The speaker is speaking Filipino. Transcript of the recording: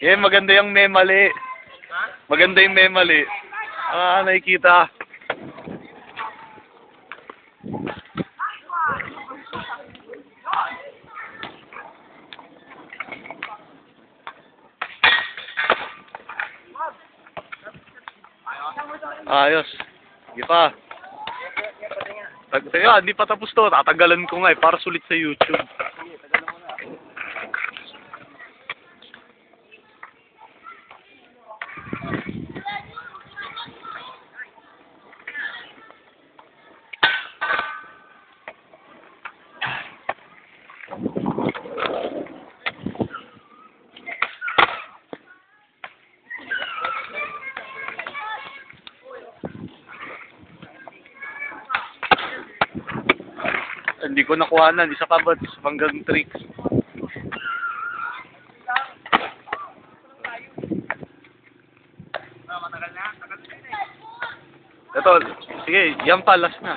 Eh, maganda yung memali. Maganda yung memali. Ah, nakikita. Ayos. Sige pa. Teka, hindi pa tapos to. Tatanggalan ko nga eh, para sulit sa YouTube. Hindi ko nakuhanan. Isa pa ba? Hanggang tricks. Ito, sige, yan pa, last na.